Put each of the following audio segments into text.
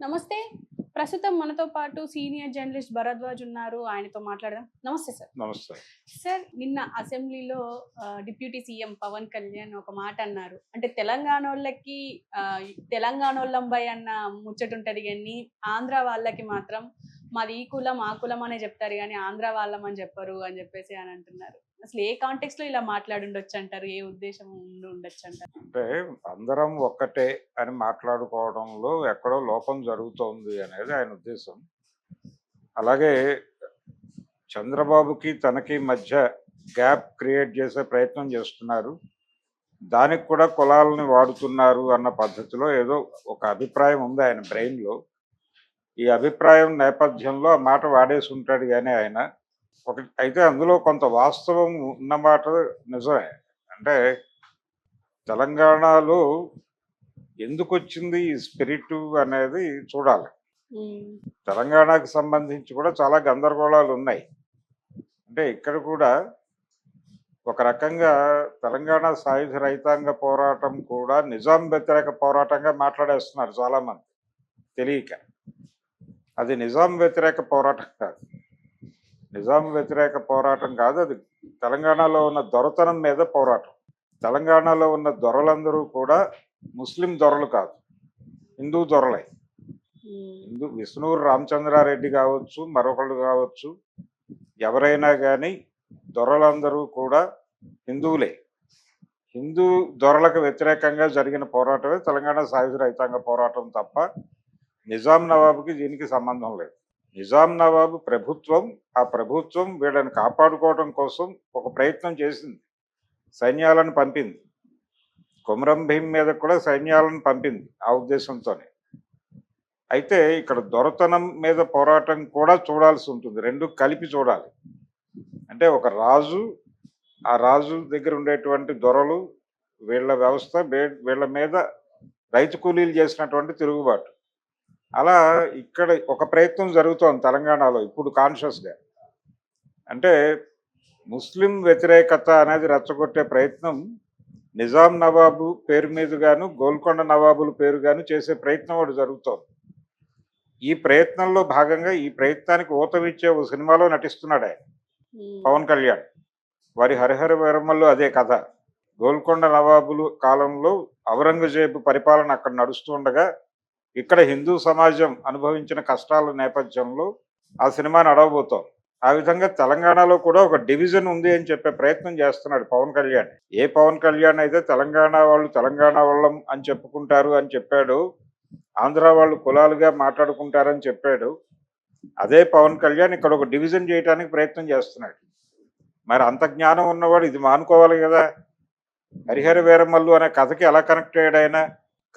నమస్తే. ప్రస్తుతం మనతో పాటు సీనియర్ జర్నలిస్ట్ భరద్వాజ్ ఉన్నారు. ఆయనతో మాట్లాడదాం. నమస్తే సార్. నమస్తే. సార్ నిన్న అసెంబ్లీలో డిప్యూటీ సీఎం పవన్ కళ్యాణ్ ఒక మాట అన్నారు. అంటే తెలంగాణ వాళ్ళకి తెలంగాణ వాళ్ళంబై అన్న ముచ్చట ఉంటది కానీ ఆంధ్ర వాళ్ళకి మాత్రం మాది ఈ కులం ఆ కులం అనే చెప్తారు కానీ ఆంధ్ర వాళ్ళం అని చెప్పరు అని చెప్పేసి అని అంటున్నారు. అసలు ఏ కాంటెక్స్ట్లో ఇలా మాట్లాడుండొచ్చు అంటారు ఏ ఉద్దేశం ఉండి ఉండొచ్చు అంటారు అంటే అందరం ఒక్కటే అని మాట్లాడుకోవడంలో ఎక్కడో లోపం జరుగుతోంది అనేది ఆయన ఉద్దేశం. అలాగే చంద్రబాబుకి తనకి మధ్య గ్యాప్ క్రియేట్ చేసే ప్రయత్నం చేస్తున్నారు. దానికి కూడా కులాలని వాడుతున్నారు అన్న పద్ధతిలో ఏదో ఒక అభిప్రాయం ఉంది ఆయన బ్రెయిన్లో. ఈ అభిప్రాయం నేపథ్యంలో ఆ మాట వాడేసి ఉంటాడు కానీ ఆయన. ఒక అయితే అందులో కొంత వాస్తవం ఉన్నమాట నిజమే. అంటే తెలంగాణలో ఎందుకు వచ్చింది ఈ స్పిరిట్ అనేది చూడాలి. తెలంగాణకు సంబంధించి కూడా చాలా గందరగోళాలు ఉన్నాయి. అంటే ఇక్కడ కూడా ఒక రకంగా తెలంగాణ సాయుధ రైతాంగ పోరాటం కూడా నిజాం వ్యతిరేక పోరాటంగా మాట్లాడేస్తున్నారు చాలామంది. తెలియక. అది నిజాం వ్యతిరేక పోరాటం కాదు. నిజాం వ్యతిరేక పోరాటం కాదు అది. తెలంగాణలో ఉన్న దొరతనం మీద పోరాటం. తెలంగాణలో ఉన్న దొరలందరూ కూడా ముస్లిం దొరలు కాదు. హిందూ దొరలే. హిందూ విష్ణువు రామచంద్రారెడ్డి కావచ్చు మరొకళ్ళు కావచ్చు ఎవరైనా కానీ దొరలందరూ కూడా హిందువులే. హిందూ దొరలకు వ్యతిరేకంగా జరిగిన పోరాటమే తెలంగాణ సాయుధ రైతాంగ పోరాటం తప్ప నిజాం నవాబుకి దీనికి సంబంధం లేదు. నిజాం నవాబు ప్రభుత్వం ఆ ప్రభుత్వం వీళ్ళని కాపాడుకోవడం కోసం ఒక ప్రయత్నం చేసింది. సైన్యాలను పంపింది. కొమరం భీం మీద కూడా సైన్యాలను పంపింది ఆ ఉద్దేశంతోనే. అయితే ఇక్కడ దొరతనం మీద పోరాటం కూడా చూడాల్సి ఉంటుంది. రెండు కలిపి చూడాలి. అంటే ఒక రాజు ఆ రాజు దగ్గర ఉండేటువంటి దొరలు వీళ్ళ వ్యవస్థ వీళ్ళ మీద రైతు కూలీలు చేసినటువంటి తిరుగుబాటు. అలా ఇక్కడ ఒక ప్రయత్నం జరుగుతోంది తెలంగాణలో ఇప్పుడు కాన్షియస్గా అంటే ముస్లిం వ్యతిరేకత అనేది రెచ్చగొట్టే ప్రయత్నం నిజాం నవాబు పేరు మీదుగాను గోల్కొండ నవాబుల పేరుగాను చేసే ప్రయత్నం ఒకటి జరుగుతోంది. ఈ ప్రయత్నంలో భాగంగా ఈ ప్రయత్నానికి ఊతమిచ్చే ఓ సినిమాలో నటిస్తున్నాడు ఆయన పవన్ కళ్యాణ్. వారి హరిహర వీరమ్మల్లో అదే కథ. గోల్కొండ నవాబులు కాలంలో ఔరంగజేబు పరిపాలన అక్కడ నడుస్తుండగా ఇక్కడ హిందూ సమాజం అనుభవించిన కష్టాల నేపథ్యంలో ఆ సినిమా నడవబోతోంది. ఆ విధంగా తెలంగాణలో కూడా ఒక డివిజన్ ఉంది అని చెప్పే ప్రయత్నం చేస్తున్నాడు పవన్ కళ్యాణ్. ఏ పవన్ కళ్యాణ్ అయితే తెలంగాణ వాళ్ళు తెలంగాణ వాళ్ళం అని చెప్పుకుంటారు అని చెప్పాడు ఆంధ్ర వాళ్ళు కులాలుగా మాట్లాడుకుంటారని చెప్పాడు అదే పవన్ కళ్యాణ్ ఇక్కడ ఒక డివిజన్ చేయడానికి ప్రయత్నం చేస్తున్నాడు. మరి అంత జ్ఞానం ఉన్నవాడు ఇది మానుకోవాలి కదా? హరిహర వీరమల్లు అనే కథకి ఎలా కనెక్ట్ అయ్యాడు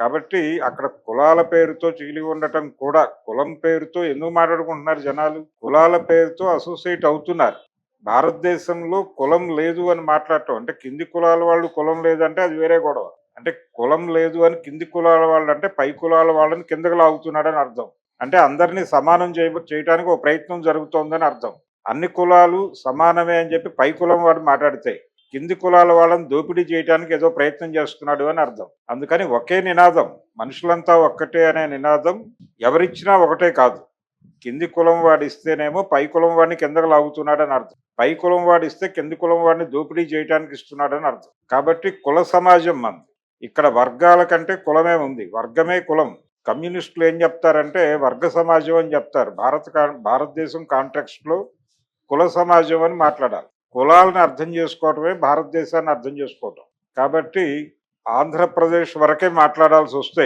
కాబట్టి అక్కడ కులాల పేరుతో చీలి ఉండటం కూడా కులం పేరుతో ఎందుకు మాట్లాడుకుంటున్నారు జనాలు? కులాల పేరుతో అసోసియేట్ అవుతున్నారు. భారతదేశంలో కులం లేదు అని మాట్లాడటం అంటే కింది కులాల వాళ్ళు కులం లేదంటే అది వేరే గొడవ. అంటే కులం లేదు అని కింది కులాల వాళ్ళు అంటే పై కులాల వాళ్ళని కిందకు లాగుతున్నాడని అర్థం. అంటే అందరినీ సమానం చేయ చేయడానికి ఒక ప్రయత్నం జరుగుతోందని అర్థం. అన్ని కులాలు సమానమే అని చెప్పి పై కులం వాడు మాట్లాడితే కింది కులాల వాళ్ళని దోపిడీ చేయడానికి ఏదో ప్రయత్నం చేస్తున్నాడు అని అర్థం. అందుకని ఒకే నినాదం మనుషులంతా ఒక్కటే అనే నినాదం ఎవరిచ్చినా ఒకటే కాదు. కింది కులం వాడు ఇస్తేనేమో పై కులం వాడిని కిందకు లాగుతున్నాడు అని అర్థం. పై కులం వాడు ఇస్తే కింది కులం వాడిని దోపిడీ చేయడానికి ఇస్తున్నాడు అని అర్థం. కాబట్టి కుల సమాజం మంది. ఇక్కడ వర్గాల కంటే కులమే ఉంది. వర్గమే కులం. కమ్యూనిస్టులు ఏం చెప్తారంటే వర్గ సమాజం అని చెప్తారు. భారత కా- భారతదేశం కాంట్రాక్ట్స్లో లో కుల సమాజం అని మాట్లాడాలి. కులాలను అర్థం చేసుకోవటమే భారతదేశాన్ని అర్థం చేసుకోవటం. కాబట్టి ఆంధ్రప్రదేశ్ వరకే మాట్లాడాల్సి వస్తే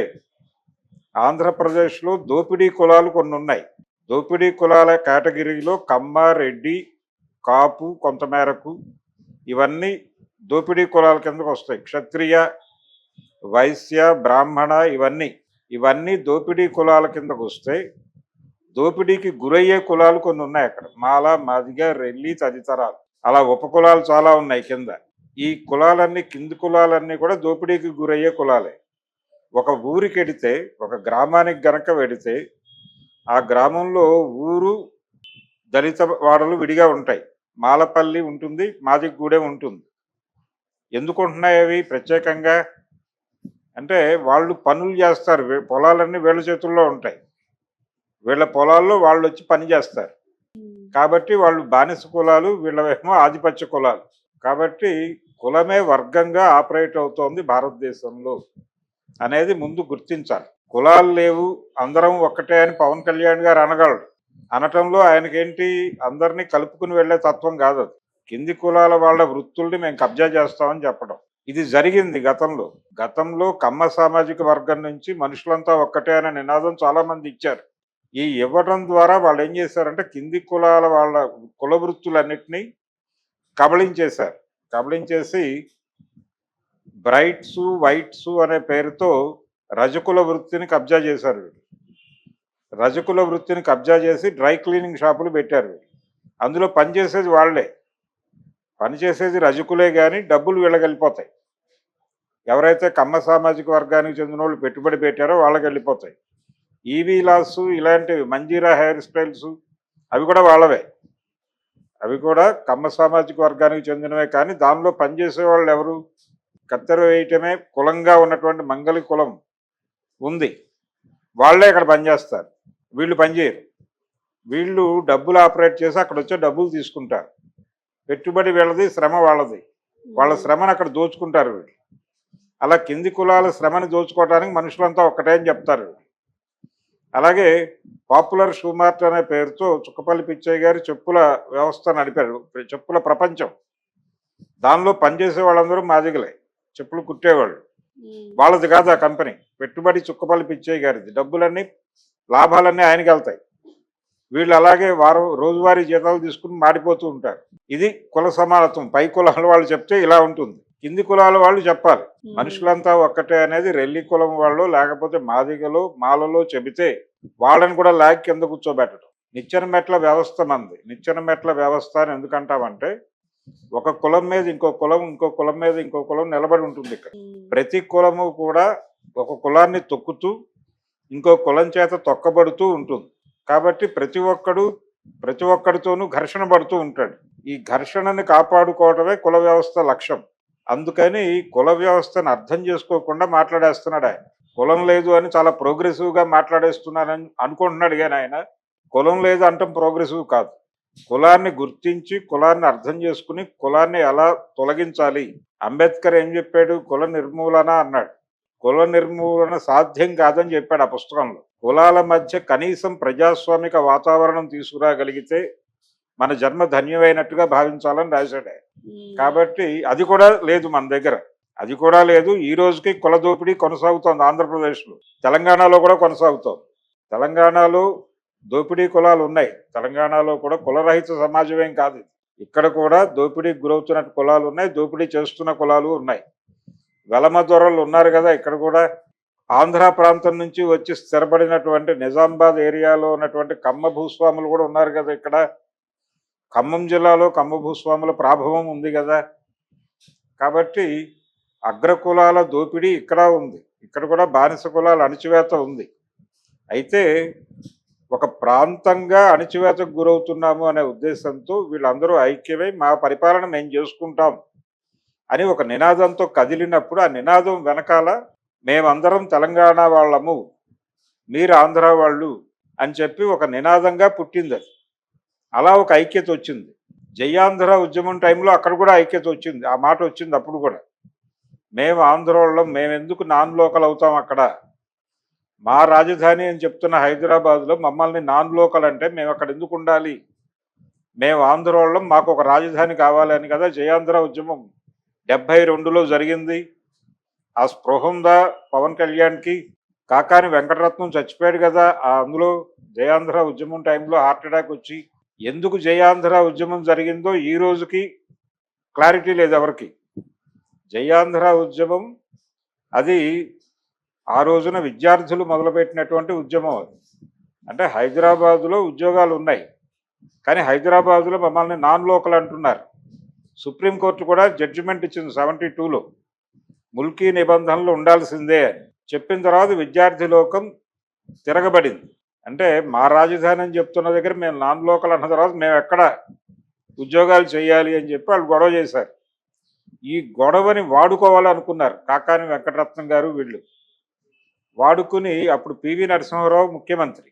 ఆంధ్రప్రదేశ్లో దోపిడీ కులాలు కొన్ని ఉన్నాయి దోపిడీ కులాల కేటగిరీలో కమ్మ రెడ్డి కాపు కొంతమేరకు ఇవన్నీ దోపిడీ కులాల కిందకు వస్తాయి. క్షత్రియ వైశ్య బ్రాహ్మణ ఇవన్నీ ఇవన్నీ దోపిడీ కులాల కిందకు వస్తే దోపిడీకి గురయ్యే కులాలు కొన్ని ఉన్నాయి అక్కడ. మాల మాదిగ రెల్లి తదితరాలు. అలా ఉపకులాలు చాలా ఉన్నాయి కింద. ఈ కులాలన్నీ కింది కులాలన్నీ కూడా దోపిడీకి గురయ్యే కులాలే. ఒక ఊరికి వెడితే ఒక గ్రామానికి గనక వెడితే ఆ గ్రామంలో ఊరు దళిత వాడలు విడిగా ఉంటాయి. మాలపల్లి ఉంటుంది మాదిగూడెం ఉంటుంది. ఎందుకు ఉంటున్నాయి అవి? ప్రత్యేకంగా అంటే వాళ్ళు పనులు చేస్తారు. పొలాలన్నీ వీళ్ళ చేతుల్లో ఉంటాయి. వీళ్ళ పొలాల్లో వాళ్ళు వచ్చి పని చేస్తారు. కాబట్టి వాళ్ళు బానిస కులాలు వీళ్ళవేమో ఆధిపత్య కులాలు. కాబట్టి కులమే వర్గంగా ఆపరేట్ అవుతోంది భారతదేశంలో అనేది ముందు గుర్తించాలి. కులాలు లేవు అందరం ఒక్కటే అని పవన్ కళ్యాణ్ గారు అనగలడు. అనటంలో ఆయనకేంటి? అందరినీ కలుపుకుని వెళ్ళే తత్వం కాదు కింది కులాల వాళ్ళ వృత్తుల్ని మేము కబ్జా చేస్తామని చెప్పడం. ఇది జరిగింది గతంలో. గతంలో కమ్మ సామాజిక వర్గం నుంచి మనుషులంతా ఒక్కటే అనే నినాదం చాలా మంది ఇచ్చారు. ఈ ఇవ్వడం ద్వారా వాళ్ళు ఏం చేశారంటే కింది కులాల వాళ్ళ కుల వృత్తులన్నిటినీ కబళించేశారు. కబళించేసి బ్రైట్స్ వైట్స్ అనే పేరుతో రజకుల వృత్తిని కబ్జా చేశారు వీళ్ళు. రజకుల వృత్తిని కబ్జా చేసి డ్రై క్లీనింగ్ షాపులు పెట్టారు అందులో పనిచేసేది వాళ్ళే. పనిచేసేది రజకులే కానీ డబ్బులు వీళ్ళకెళ్ళిపోతాయి. ఎవరైతే కమ్మ సామాజిక వర్గానికి చెందిన వాళ్ళు పెట్టుబడి పెట్టారో వాళ్ళకి వెళ్ళిపోతాయి ఈవీ లాస్ ఇలాంటివి మంజీరా హెయిర్ స్టైల్స్ అవి కూడా వాళ్ళవే. అవి కూడా కమ్మ సామాజిక వర్గానికి చెందినవే కానీ దానిలో పనిచేసే వాళ్ళు ఎవరు? కత్తెర వేయటమే కులంగా ఉన్నటువంటి మంగళి కులం ఉంది. వాళ్ళే ఇక్కడ పనిచేస్తారు. వీళ్ళు పనిచేయరు. వీళ్ళు డబ్బులు ఆపరేట్ చేసి అక్కడ వచ్చే డబ్బులు తీసుకుంటారు. పెట్టుబడి వీళ్ళది శ్రమ వాళ్ళది. వాళ్ళ శ్రమను అక్కడ దోచుకుంటారు వీళ్ళు. అలా కింది కులాల శ్రమని దోచుకోవడానికి మనుషులంతా ఒక్కటే అని చెప్తారు అలాగే పాపులర్ షూ మార్ట్ అనే పేరుతో చుక్కపల్లి పిచ్చయ్య గారు చెప్పుల వ్యవస్థ నడిపారు. చెప్పుల ప్రపంచం. దానిలో పనిచేసే వాళ్ళందరూ మాదిగలే. చెప్పులు కుట్టేవాళ్ళు. వాళ్ళది కాదు ఆ కంపెనీ. పెట్టుబడి చుక్కపల్లి పిచ్చయ్య గారిది. డబ్బులన్నీ లాభాలన్నీ ఆయనకి వెళ్తాయి. వీళ్ళు అలాగే వారం రోజువారీ జీతాలు తీసుకుని మాడిపోతూ ఉంటారు. ఇది కుల సమానత్వం. పై కులాల వాళ్ళు చెప్తే ఇలా ఉంటుంది. కింది కులాల వాళ్ళు చెప్పాలి. మనుషులంతా ఒక్కటే అనేది రెల్లి కులం వాళ్ళు లేకపోతే మాదిగలో మాలలో చెబితే వాళ్ళని కూడా లాగ్ కింద కూర్చోబెట్టడం. నిచ్చెన మెట్ల వ్యవస్థ మంది. నిచ్చెన మెట్ల వ్యవస్థ అని ఎందుకంటామంటే ఒక కులం మీద ఇంకో కులం ఇంకో కులం మీద ఇంకో కులం నిలబడి ఉంటుంది ఇక్కడ. ప్రతి కులము కూడా ఒక కులాన్ని తొక్కుతూ ఇంకో కులం చేత తొక్కబడుతూ ఉంటుంది. కాబట్టి ప్రతి ఒక్కడు ప్రతి ఒక్కడితోనూ ఘర్షణ పడుతూ ఉంటాడు. ఈ ఘర్షణని కాపాడుకోవడమే కుల వ్యవస్థ లక్ష్యం. అందుకని ఈ కుల వ్యవస్థను అర్థం చేసుకోకుండా మాట్లాడేస్తున్నాడు ఆయన. కులం లేదు అని చాలా ప్రోగ్రెసివ్గా మాట్లాడేస్తున్నారని అనుకుంటున్నాడు కానీ ఆయన. కులం లేదు అంటాం ప్రోగ్రెసివ్ కాదు. కులాన్ని గుర్తించి కులాన్ని అర్థం చేసుకుని కులాన్ని ఎలా తొలగించాలి? అంబేద్కర్ ఏం చెప్పాడు? కుల నిర్మూలన అన్నాడు. కుల నిర్మూలన సాధ్యం కాదని చెప్పాడు ఆ పుస్తకంలో. కులాల మధ్య కనీసం ప్రజాస్వామిక వాతావరణం తీసుకురాగలిగితే మన జన్మ ధన్యమైనట్టుగా భావించాలని రాశాడు. కాబట్టి అది కూడా లేదు మన దగ్గర. అది కూడా లేదు. ఈ రోజుకి కుల దోపిడీ కొనసాగుతోంది ఆంధ్రప్రదేశ్లో. తెలంగాణలో కూడా కొనసాగుతోంది. తెలంగాణలో దోపిడీ కులాలు ఉన్నాయి. తెలంగాణలో కూడా కులరహిత సమాజం ఏం కాదు. ఇక్కడ కూడా దోపిడీకి గురవుతున్న కులాలు ఉన్నాయి. దోపిడీ చేస్తున్న కులాలు ఉన్నాయి. వెలమ దొరలు ఉన్నారు కదా. ఇక్కడ కూడా ఆంధ్ర ప్రాంతం నుంచి వచ్చి స్థిరపడినటువంటి నిజామాబాద్ ఏరియాలో ఉన్నటువంటి కమ్మ భూస్వాములు కూడా ఉన్నారు కదా ఇక్కడ. ఖమ్మం జిల్లాలో కమ్మ భూస్వాముల ప్రాభవం ఉంది కదా. కాబట్టి అగ్రకులాల దోపిడీ ఇక్కడ ఉంది. ఇక్కడ కూడా బానిస కులాల అణచివేత ఉంది. అయితే ఒక ప్రాంతంగా అణచివేతకు గురవుతున్నాము అనే ఉద్దేశంతో వీళ్ళందరూ ఐక్యమై మా పరిపాలన మేము చేసుకుంటాం అని ఒక నినాదంతో కదిలినప్పుడు ఆ నినాదం వెనకాల మేమందరం తెలంగాణ వాళ్ళము మీరు ఆంధ్ర వాళ్ళు అని చెప్పి ఒక నినాదంగా పుట్టింది అది. అలా ఒక ఐక్యత వచ్చింది. జయాంధ్ర ఉద్యమం టైంలో అక్కడ కూడా ఐక్యత వచ్చింది. ఆ మాట వచ్చింది అప్పుడు కూడా. మేము ఆంధ్ర వాళ్ళం మేము ఎందుకు నాన్ లోకల్ అవుతాం అక్కడ? మా రాజధాని అని చెప్తున్న హైదరాబాద్లో మమ్మల్ని నాన్ లోకల్ అంటే మేము అక్కడ ఎందుకు ఉండాలి? మేము ఆంధ్ర వాళ్ళం మాకు ఒక రాజధాని కావాలని కదా జయాంధ్ర ఉద్యమం డెబ్బై రెండులో జరిగింది. ఆ స్పృహ ఉందా పవన్ కళ్యాణ్కి? కాకాని వెంకటరత్నం చచ్చిపోయాడు కదా ఆ అందులో జయాంధ్ర ఉద్యమం టైంలో హార్ట్ అటాక్ వచ్చి ఎందుకు జయాంధ్ర ఉద్యమం జరిగిందో ఈ రోజుకి క్లారిటీ లేదు ఎవరికి. జయాంధ్ర ఉద్యమం అది ఆ రోజున విద్యార్థులు మొదలుపెట్టినటువంటి ఉద్యమం అది. అంటే హైదరాబాదులో ఉద్యోగాలు ఉన్నాయి. కానీ హైదరాబాదులో మమ్మల్ని నాన్ లోకల్ అంటున్నారు. సుప్రీంకోర్టు కూడా జడ్జిమెంట్ ఇచ్చింది సెవెంటీ టూలో. ముల్కీ నిబంధనలు ఉండాల్సిందే అని. చెప్పిన తర్వాత విద్యార్థి లోకం తిరగబడింది. అంటే మా రాజధాని అని చెప్తున్న దగ్గర మేము నాన్ లోకల్ అన్న తర్వాత మేము ఎక్కడ ఉద్యోగాలు చేయాలి అని చెప్పి వాళ్ళు గొడవ చేశారు. ఈ గొడవని వాడుకోవాలనుకున్నారు కాకాని వెంకటరత్నం గారు వీళ్ళు. వాడుకుని అప్పుడు పివి నరసింహారావు ముఖ్యమంత్రి.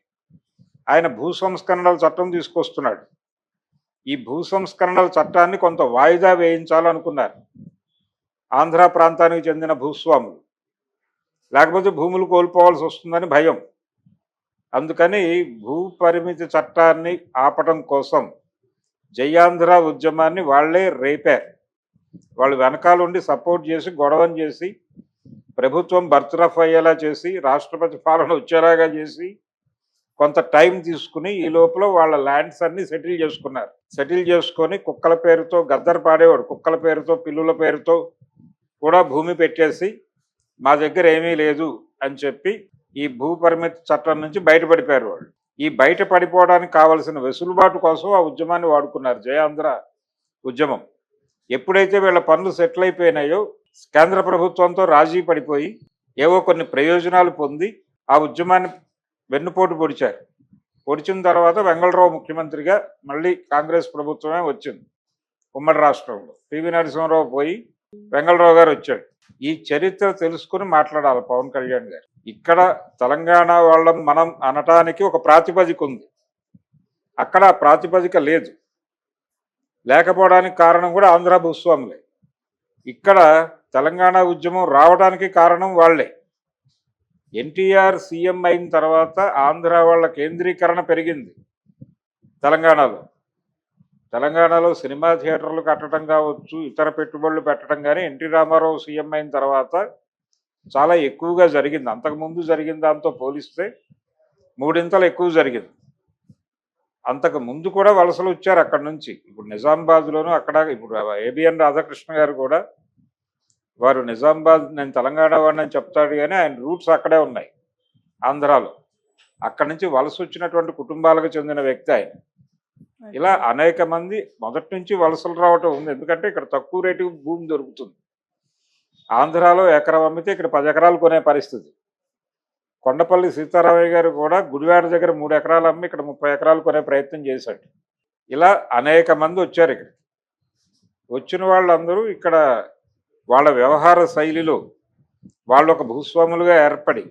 ఆయన భూ సంస్కరణల చట్టం తీసుకొస్తున్నాడు. ఈ భూ సంస్కరణల చట్టాన్ని కొంత వాయిదా వేయించాలనుకున్నారు. ఆంధ్ర ప్రాంతానికి చెందిన భూస్వాములు. లేకపోతే భూములు కోల్పోవాల్సి వస్తుందని భయం. అందుకని భూ పరిమితి చట్టాన్ని ఆపటం కోసం జయాంధ్ర ఉద్యమాన్ని వాళ్ళే రేపారు. వాళ్ళు వెనకాల ఉండి సపోర్ట్ చేసి గొడవని చేసి ప్రభుత్వం బర్తరఫ్ అయ్యేలా చేసి రాష్ట్రపతి పాలన వచ్చేలాగా చేసి కొంత టైం తీసుకుని ఈ లోపల వాళ్ళ ల్యాండ్స్ అన్ని సెటిల్ చేసుకున్నారు. సెటిల్ చేసుకొని కుక్కల పేరుతో గద్దర్ పాడేవాడు. కుక్కల పేరుతో పిల్లుల పేరుతో కూడా భూమి పెట్టేసి మా దగ్గర ఏమీ లేదు. అని చెప్పి ఈ భూ పరిమితి చట్టం నుంచి బయటపడిపోయారు వాళ్ళు. ఈ బయట పడిపోవడానికి కావలసిన వెసులుబాటు కోసం ఆ ఉద్యమాన్ని వాడుకున్నారు జయాంధ్ర ఉద్యమం. ఎప్పుడైతే వీళ్ళ పనులు సెటిల్ అయిపోయినాయో కేంద్ర ప్రభుత్వంతో రాజీ పడిపోయి ఏవో కొన్ని ప్రయోజనాలు పొంది ఆ ఉద్యమాన్ని వెన్నుపోటు పొడిచారు. పొడిచిన తర్వాత వెంగళరావు ముఖ్యమంత్రిగా మళ్ళీ కాంగ్రెస్ ప్రభుత్వమే వచ్చింది ఉమ్మడి రాష్ట్రంలో. పివి నరసింహరావు పోయి వెంగళరావు గారు వచ్చాడు. ఈ చరిత్ర తెలుసుకుని మాట్లాడాలి పవన్ కళ్యాణ్ గారు. ఇక్కడ తెలంగాణ వాళ్ళం మనం అనటానికి ఒక ప్రాతిపదిక ఉంది. అక్కడ ప్రాతిపదిక లేదు. లేకపోవడానికి కారణం కూడా ఆంధ్ర భూస్వాములే. ఇక్కడ తెలంగాణ ఉద్యమం రావడానికి కారణం వాళ్ళే. ఎన్టీఆర్ సీఎం అయిన తర్వాత ఆంధ్ర వాళ్ళ కేంద్రీకరణ పెరిగింది తెలంగాణలో. తెలంగాణలో సినిమా థియేటర్లు కట్టడం కావచ్చు ఇతర పెట్టుబడులు పెట్టడం కానీ ఎన్టీ రామారావు సీఎం అయిన తర్వాత చాలా ఎక్కువగా జరిగింది. అంతకుముందు జరిగిన దాంతో పోలిస్తే మూడింతలు ఎక్కువ జరిగింది. అంతకు ముందు కూడా వలసలు వచ్చారు అక్కడ నుంచి. ఇప్పుడు నిజామాబాద్లోను అక్కడ ఇప్పుడు ఏబిఎన్ రాధాకృష్ణ గారు కూడా వారు నిజామాబాద్ నేను తెలంగాణ వాడిని చెప్తాడు కానీ ఆయన రూట్స్ అక్కడే ఉన్నాయి ఆంధ్రాలో. అక్కడి నుంచి వలస వచ్చినటువంటి కుటుంబాలకు చెందిన వ్యక్తి ఆయన. ఇలా అనేక మంది మొదటి నుంచి వలసలు రావటం ఉంది. ఎందుకంటే ఇక్కడ తక్కువ రేటు భూమి దొరుకుతుంది. ఆంధ్రాలో ఎకరం అమ్మితే ఇక్కడ పది ఎకరాలు కొనే పరిస్థితి. కొండపల్లి సీతారామయ్య గారు కూడా గుడివాడ దగ్గర మూడు ఎకరాలు అమ్మి ఇక్కడ ముప్పై ఎకరాలు కొనే ప్రయత్నం చేశాడు. ఇలా అనేక మంది వచ్చారు ఇక్కడ. వచ్చిన వాళ్ళందరూ ఇక్కడ వాళ్ళ వ్యవహార శైలిలో వాళ్ళు ఒక భూస్వాములుగా ఏర్పడి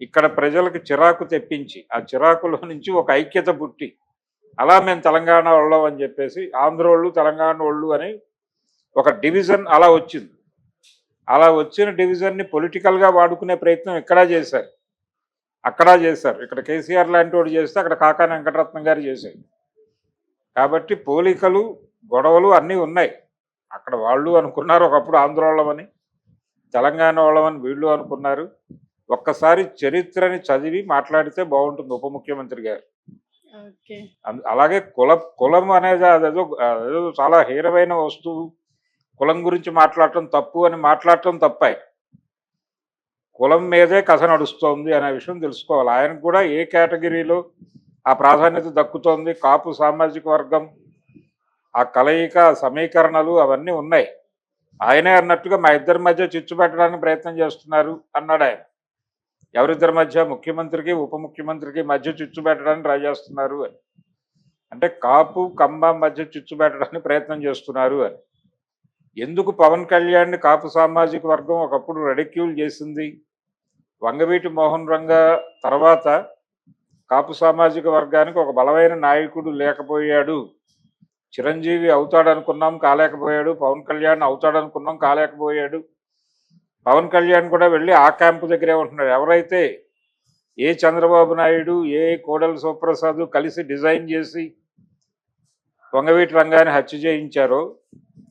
ఇక్కడ ప్రజలకు చిరాకు తెప్పించి ఆ చిరాకులో నుంచి ఒక ఐక్యత పుట్టి అలా మేము తెలంగాణ వాళ్ళం అని చెప్పేసి ఆంధ్ర వాళ్ళు తెలంగాణ వాళ్ళు అని ఒక డివిజన్ అలా వచ్చింది. అలా వచ్చిన డివిజన్ని పొలిటికల్గా వాడుకునే ప్రయత్నం ఇక్కడ చేశారు. అక్కడ చేశారు. ఇక్కడ కేసీఆర్ లాంటి వాడు చేస్తే అక్కడ కాకా వెంకటరత్నం గారు చేశారు. కాబట్టి పోలికలు గొడవలు అన్నీ ఉన్నాయి. అక్కడ వాళ్ళు అనుకున్నారు ఒకప్పుడు ఆంధ్ర వాళ్ళమని తెలంగాణ వాళ్ళమని వీళ్ళు అనుకున్నారు. ఒక్కసారి చరిత్రని చదివి మాట్లాడితే బాగుంటుంది ఉప ముఖ్యమంత్రి గారు. అలాగే కుల కులం అనేది అదేదో అదేదో చాలా హీరమైన వస్తువు. కులం గురించి మాట్లాడటం తప్పు అని మాట్లాడటం తప్పే. కులం మీదే కథ నడుస్తోంది అనే విషయం తెలుసుకోవాలి. ఆయనకు కూడా ఏ కేటగిరీలో ఆ ప్రాధాన్యత దక్కుతోంది? కాపు సామాజిక వర్గం ఆ కలయిక సమీకరణలు అవన్నీ ఉన్నాయి. ఆయనే అన్నట్టుగా మా ఇద్దరి మధ్య చిచ్చు పెట్టడానికి ప్రయత్నం చేస్తున్నారు అన్నాడు ఆయన ఎవరిద్దరి మధ్య ముఖ్యమంత్రికి ఉప ముఖ్యమంత్రికి మధ్య చిచ్చు పెట్టడానికి ట్రై చేస్తున్నారు అని. అంటే కాపు కంబ మధ్య చిచ్చు పెట్టడానికి ప్రయత్నం చేస్తున్నారు అని. ఎందుకు పవన్ కళ్యాణ్ని కాపు సామాజిక వర్గం ఒకప్పుడు రెడిక్యూల్ చేసింది? వంగవీటి మోహన్ రంగ తర్వాత కాపు సామాజిక వర్గానికి ఒక బలమైన నాయకుడు లేకపోయాడు. చిరంజీవి అవుతాడనుకున్నాం కాలేకపోయాడు. పవన్ కళ్యాణ్ అవుతాడనుకున్నాం కాలేకపోయాడు. పవన్ కళ్యాణ్ కూడా వెళ్ళి ఆ క్యాంపు దగ్గరే ఉంటున్నాడు. ఎవరైతే ఏ చంద్రబాబు నాయుడు ఏ కోడల సుప్రసాద్ కలిసి డిజైన్ చేసి వంగవీటి రంగాన్ని హత్య చేయించారో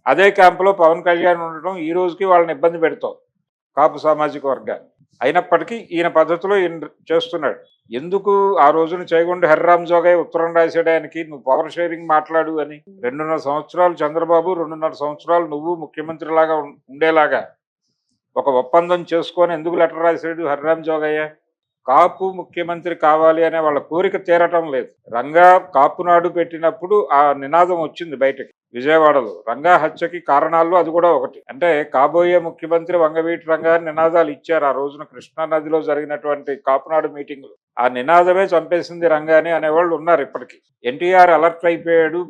అదే క్యాంపులో పవన్ కళ్యాణ్ ఉండటం ఈ రోజుకి వాళ్ళని ఇబ్బంది పెడతాం కాపు సామాజిక వర్గాన్ని అయినప్పటికీ ఈయన పద్ధతిలో ఈయన చేస్తున్నాడు. ఎందుకు ఆ రోజున చేయకుండా హరిరామ్ జోగయ్య ఉత్తరం రాసేయడానికి నువ్వు పవర్ షేరింగ్ మాట్లాడు అని. రెండున్నర సంవత్సరాలు చంద్రబాబు రెండున్నర సంవత్సరాలు నువ్వు ముఖ్యమంత్రిలాగా లాగా ఉండేలాగా ఒక ఒప్పందం చేసుకొని ఎందుకు లెటర్ రాశాడు హరిరామ్ జోగయ్య కాపు ముఖ్యమంత్రి కావాలి అనే వాళ్ళ కోరిక తీరటం లేదు. రంగా కాపునాడు పెట్టినప్పుడు ఆ నినాదం వచ్చింది బయటకి విజయవాడలో. రంగా హత్యకి కారణాలు అది కూడా ఒకటి. అంటే కాబోయే ముఖ్యమంత్రి వంగవీటి రంగా నినాదాలు ఇచ్చారు ఆ రోజున కృష్ణా నదిలో జరిగినటువంటి కాపునాడు మీటింగ్లు. ఆ నినాదమే చంపేసింది రంగాని అనేవాళ్ళు ఉన్నారు ఇప్పటికీ. ఎన్టీఆర్ అలర్ట్ అయిపోయాడు.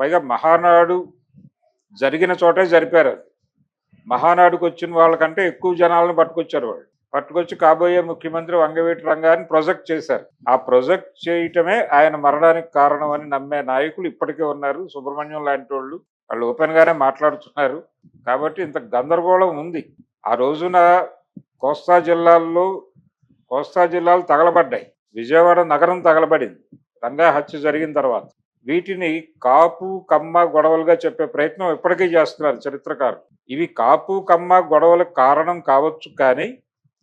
పైగా మహానాడు జరిగిన చోటే జరిపారు మహానాడుకు వచ్చిన వాళ్ళకంటే ఎక్కువ జనాలను పట్టుకొచ్చారు వాళ్ళు. పట్టుకొచ్చి కాబోయే ముఖ్యమంత్రి వంగవీటి రంగాన్ని ప్రొజెక్ట్ చేశారు. ఆ ప్రొజెక్ట్ చేయటమే ఆయన మరణానికి కారణం అని నమ్మే నాయకులు ఇప్పటికే ఉన్నారు. సుబ్రహ్మణ్యం లాంటి వాళ్ళు వాళ్ళు ఓపెన్గానే మాట్లాడుతున్నారు. కాబట్టి ఇంత గందరగోళం ఉంది. ఆ రోజున కోస్తా జిల్లాల్లో కోస్తా జిల్లాలు తగలబడ్డాయి. విజయవాడ నగరం తగలబడింది. రంగా హత్య జరిగిన తర్వాత. వీటిని కాపు కమ్మ గొడవలుగా చెప్పే ప్రయత్నం ఇప్పటికీ చేస్తున్నారు చరిత్రకారులు. ఇవి కాపు కమ్మ గొడవలకు కారణం కావచ్చు కానీ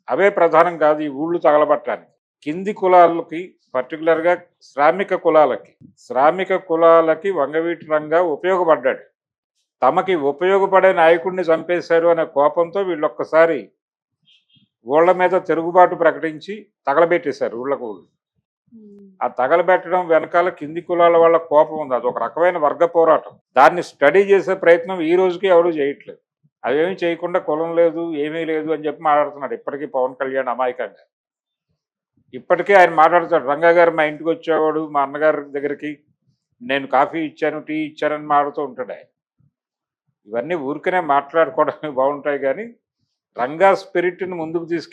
అవే ప్రధానం కాదు ఈ ఊళ్ళు తగలబట్టడానికి. కింది కులాలకి పర్టికులర్గా శ్రామిక కులాలకి. శ్రామిక కులాలకి వంగవీటి రంగా ఉపయోగపడ్డాడు. తమకి ఉపయోగపడే నాయకుడిని చంపేశారు అనే కోపంతో వీళ్ళు ఒక్కసారి ఊళ్ళ మీద తిరుగుబాటు ప్రకటించి తగలబెట్టేశారు ఊళ్ళకు ఊళ్ళు. ఆ తగలబెట్టడం వెనకాల కింది కులాల వాళ్ళ కోపం ఉంది. అది ఒక రకమైన వర్గ పోరాటం. దాన్ని స్టడీ చేసే ప్రయత్నం ఈ రోజుకి ఎవరు చేయట్లేదు. అవేమీ చేయకుండా కులం లేదు ఏమీ లేదు అని చెప్పి మాట్లాడుతున్నాడు ఇప్పటికీ పవన్ కళ్యాణ్ అమాయకంగా. ఇప్పటికే ఆయన మాట్లాడుతాడు రంగా గారు మా ఇంటికి వచ్చేవాడు మా అన్నగారి దగ్గరికి నేను కాఫీ ఇచ్చాను టీ ఇచ్చానని మాట్లాడుతూ ఉంటాడు ఆయన. ఇవన్నీ ఊరికనే మాట్లాడుకోవడానికి బాగుంటాయి కానీ రంగా స్పిరిట్ని ముందుకు తీసుకెళ్ళి